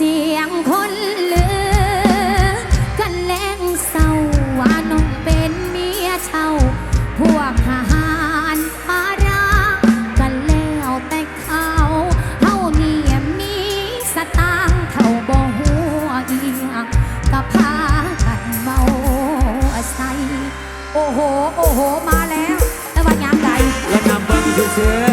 เสียงคนลือกันแลงเศร้าว่าน้องเป็นเมียเช่า พวกทหารมารากันแล้วแต่เขาเท่านี้มีสตางค์เท่าบ่หัวเอียงกับพากันเมาใส่โอ้โห โอ้โห มาแล้วแต่ว่ายามใดแล้วนำเบิ้งเป็นขอ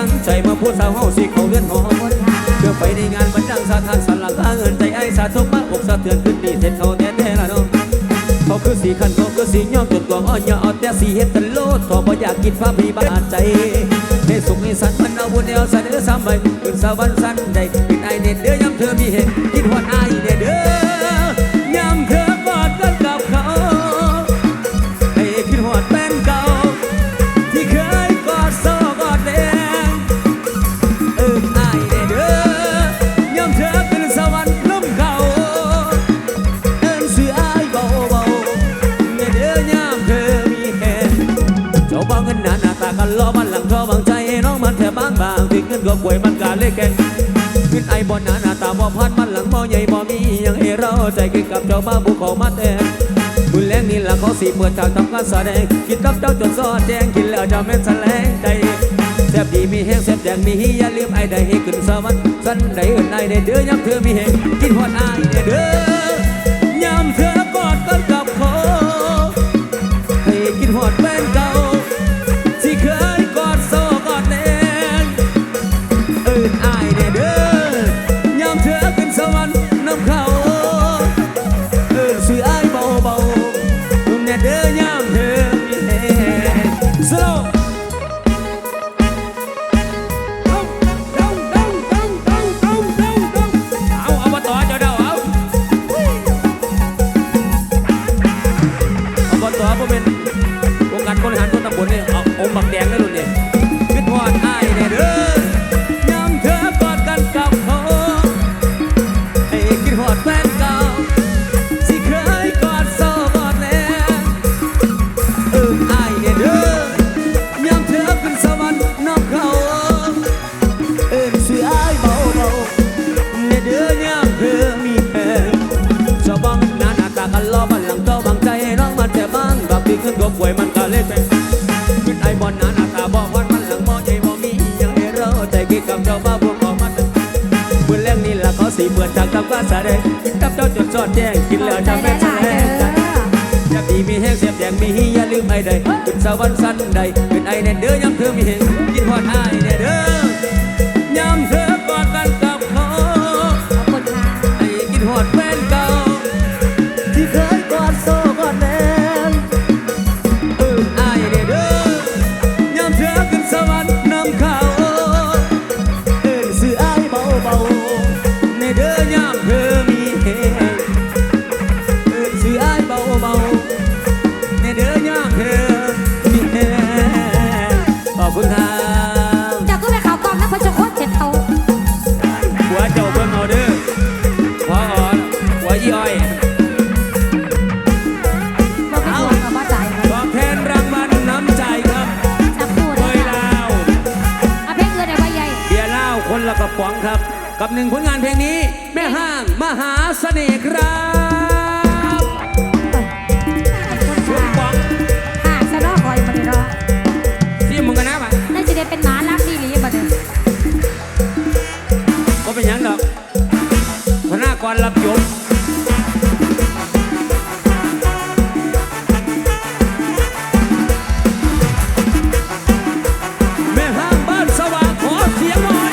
ั้งใจมาพูดสาวเฮาสิเขาเลื่อนหอขอเพื่อไปในงานบรรดังสาทานสันหลังอาเงินใจไอ้สาธุมาอกสะเทือนขึ้นดีเสร็จเขาแน่แน่ละน้องเขาคือสีขันเขาคือสีย่อมจนตัวอ่อนยาอ่อแต่สีเฮ็ดตะโลดทอบ่อยากกินผ้าพีบาดใจให้สุขให้สันมันเอาบุญเอาเสนอสามใบขึ้นสวรรค์สันใด ก็ป่วยมันกาเล็กแกงขึ้นไอบ่หนาหน้าตาบ่พันมันหลังบ่ใหญ่บ่มีอย่างเฮเราใจกินกับเจ้าบ้าบุกเขามาแต่บุญแรงนี่ละเขาสีเปิดทางทำการแสดงคิดกับเจ้าจนซอดแจงกินแล้วจะแม่นแสลงใจแซ่บดีมีแห้งแซ่บแดงมีฮีอย่าลืมไอได้ให้ขึ้นสวรรค์สันไดเอื่นไอ้ใดเด้อยับเธอมีแห้งกินหอดไอเด้อ ขึ้นก็ป่วยมันก็เล่นไปขึ้นไอบอลหน้าน้าตาบอกวันมันหลังมอใจบ่มีอยังให้เราใจกินกับเจ้าบ้าพวกออกมาเมื่อแรงนี้ละเขาสีเปิดทางทำการแสดงกินกับเจ้าจดจอดแจ้งกินแล้วจะแม่แสดงใจอยากดีมีแห้งเสียบแดงมีฮีอย่าลืมไอใดขึ้นสวรรค์สันใดเป็นไอ้แน่เด้อยามเธอมีแห้งกินฮอดไอ้แน่เด้อ จ้าเบิ่งเอาเด้อหัวอ่อนหัวอีอ้อยบ่เป็นห่วงกับบ่ใจายตอบแทนรางวัลน้ำใจครับสักครู่เบนะยคะลาวเอาเพลงเงินในใบใหญ่เบียร์ลาวคนละกระป๋องครับ กับหนึ่งผลงานเพลงนี้ แม่ห้างมหาเสน่ห์ครับ กรรับจบแม่ห้างบ้านสว่างขอเสียงหน่อย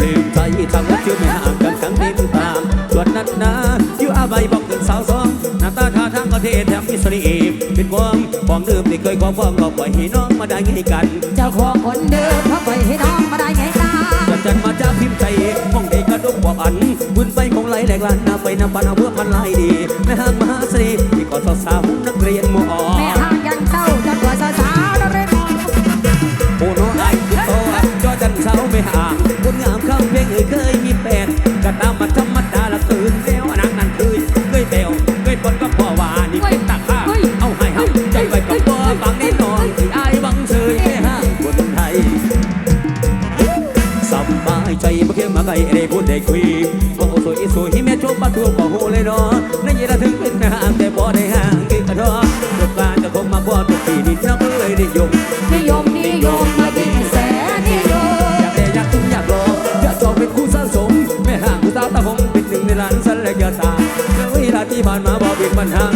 ลืมใจทำให้ชื่อแม่ห้างกันทั้งดินตามส่วนนั้นนะอยู่อาใบบอกถึงสาวสองหน้าตาท่าทางก็เท่แถมมีเสน่ห์เป็นความความดื่มที่เคยความความก็ปล่อยให้น้องมาได้ไงกัน เจ้าของคนเดิมเขาปล่อยให้น้องมาได้ไงตาจันจันมาจากพิมพ์ใจห้องเด็กกระดกบอกอัน บุญไปคงไหลแหลกลานนาไปนำปานเอาเพื่อพันลายดีแม่ห้างมหาเสน่ห์ที่กอดสาว ที่ผ่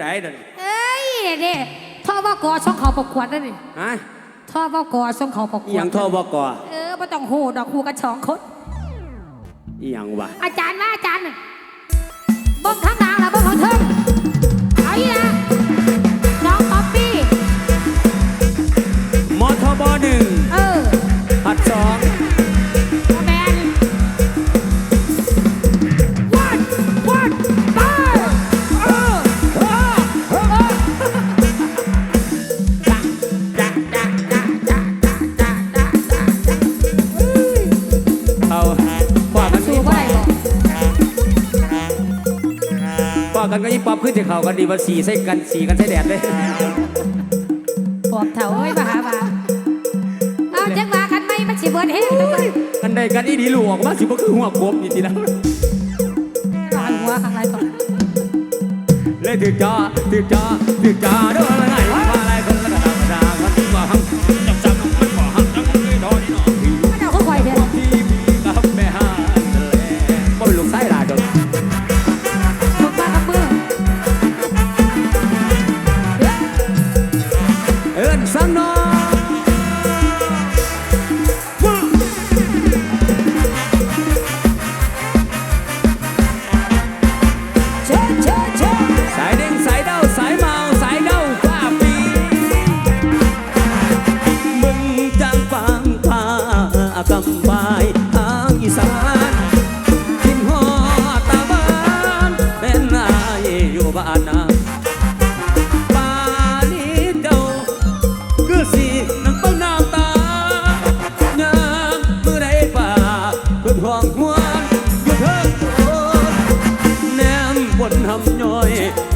ใดเด้อเอ้ยเนี่ยท่อวากอช่องเขาปกะวดนั่นนี่ฮะท่อวากอช่องเขาปกะกวดอย่างท่อบอกอเออไม่ต้องโหดอกครูกันสองคนอย่างวะอาจารย์มาอาจารย์น่ะบ่งข้างหลังแล้วบ่งของเธอ เข้ากันดีว่าสีใส่กันสีกันใส่แดดเลยปอบเถาไอ้บ้าบ้าเอาจังมากันไหมมันสิเบิดเห้ยกันใดกันอีดีหลวงมาสิบ่คือหัวกบนี่ทีนะลอนหัวข้างไรก่อนเลยถือจ้าถือจ้าถือจ้าด้วย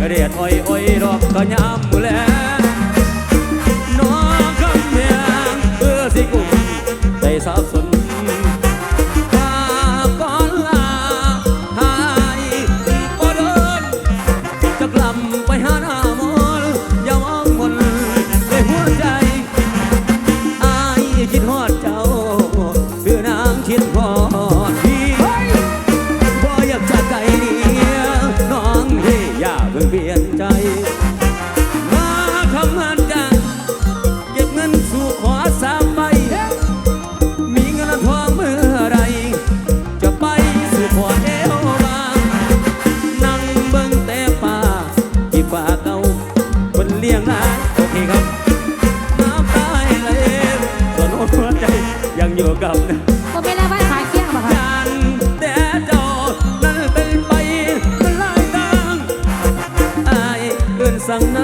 เรียถอยอ้อยรอกก็ย้ำ นะโอเคครับน้ำตาไหลส่วนหัวใจยังอยู่กับผมไม่ได้ว่าขายเกลี้ยงหรค่ะ ฉันแต่เจ้านั้นเป็นไปหลอายอื้นสั่งนะ